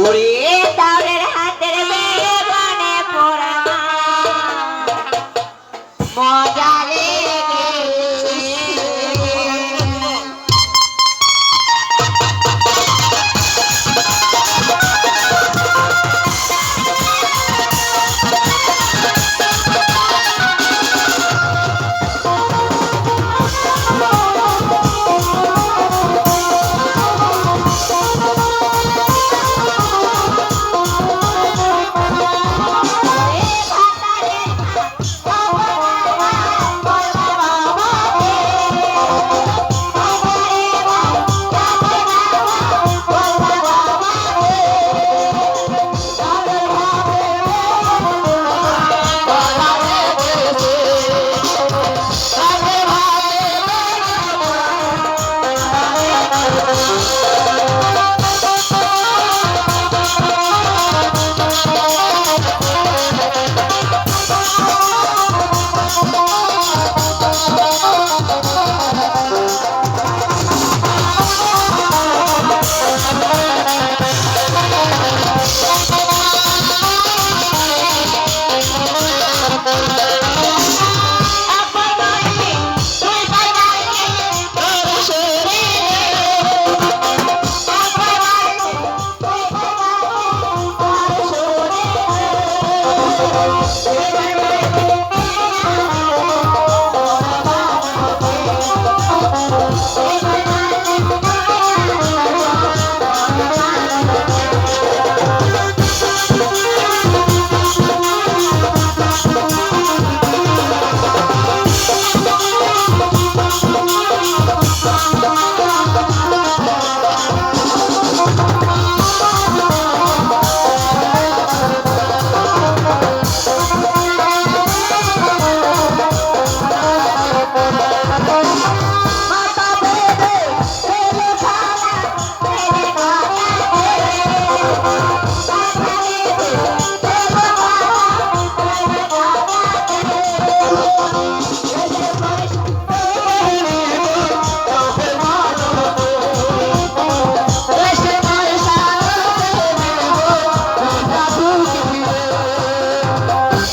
ওরে তাওরের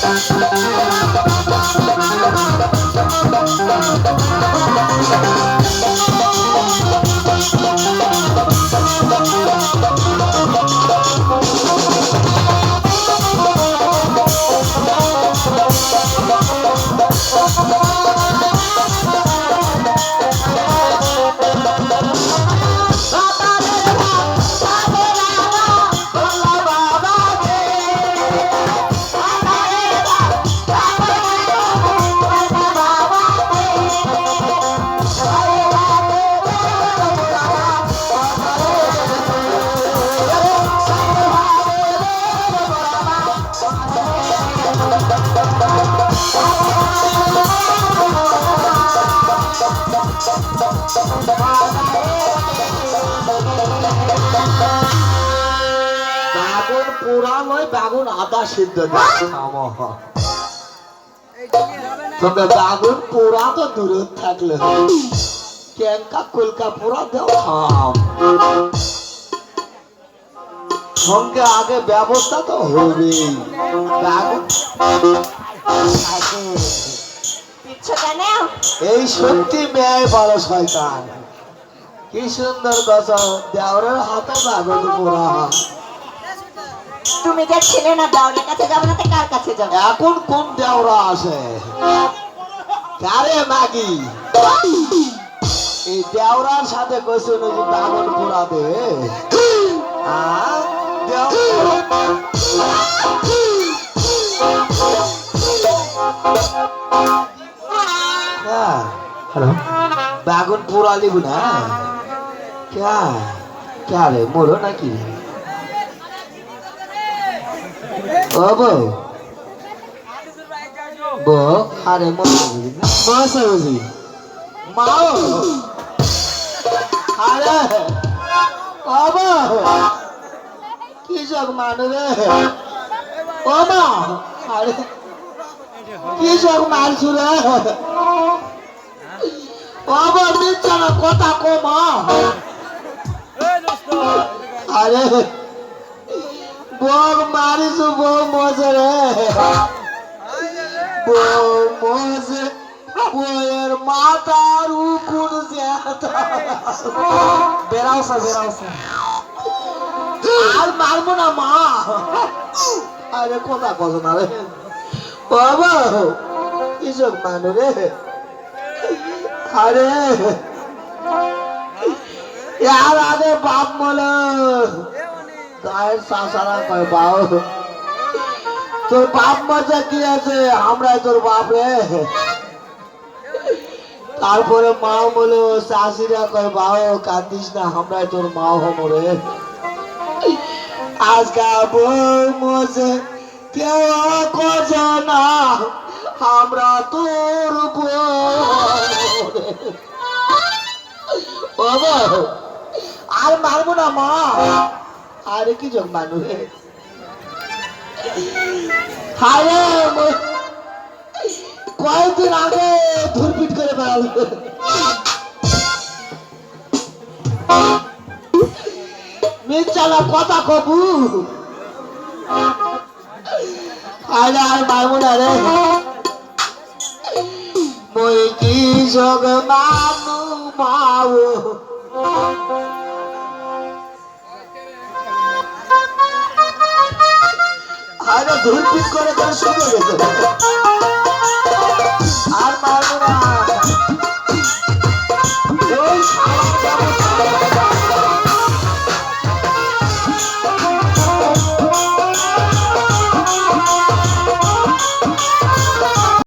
হাতের বেড়ে বনে পোড়া মজা লেগেছে বাগুন পোড়া নয় বাগুন আদা সিদ্ধ তবে বাগুন পোড়া তো দূরে থাকলে কলকা দেও খাম সঙ্গে আগে ব্যবস্থা তো হবেই। বাগুন এই সত্যি মেয়ে বড় শয়তান। কি সুন্দর কথা দেওরের হাতে বাগুন পোড়া। তুমি যে ছিলে না দাওরের কাছে যাবে না কার কাছে যাবে? এখন কোন দেওরা আছে কারে মাগি? এই দেওরার সাথে কইছে নাকি বাগুন পোড়া দে আ? हेलो बागुन पूरा लिबू ना क्या क्या रे मोरो ना की ओ बो बो अरे मोरो मा सरोजी माओ अरे बाबा কি সব মানবে ও মা আরে কি সব মারছু রে বাবা দিচ্ছে না কথা কমা আরে বউ মারিস বউ মজে রে। বউ মজে বউয়ের মাথার উকুন স্যার বেরাও স্যার আর মারবো না মা। আরে কথা কত না রে। বাবা কিসব মানু রে। আরে यार आगे बाप मोला গায়ের শাসারা কয় বাও তোর বাপ মজা কি আছে আমরাই তোর বাপ রে তারপরে মা বলে শাশুড়া কয় বাও কাঁদিস না আমরাই তোর মা হম রে আজকা বউ মজে কেউ কজ না আমরা তোর আর মারবো না, মা। আরে কি যোগ মানুষ কয়েকদিন আগে ধুরপিট করে বেড়াল মির্চালা কথা কবু। আরে আর মারবো না রে। মই কি যোগ মানু মাও আরে ধুরপিট করে তার শুরু হয়ে গেছে।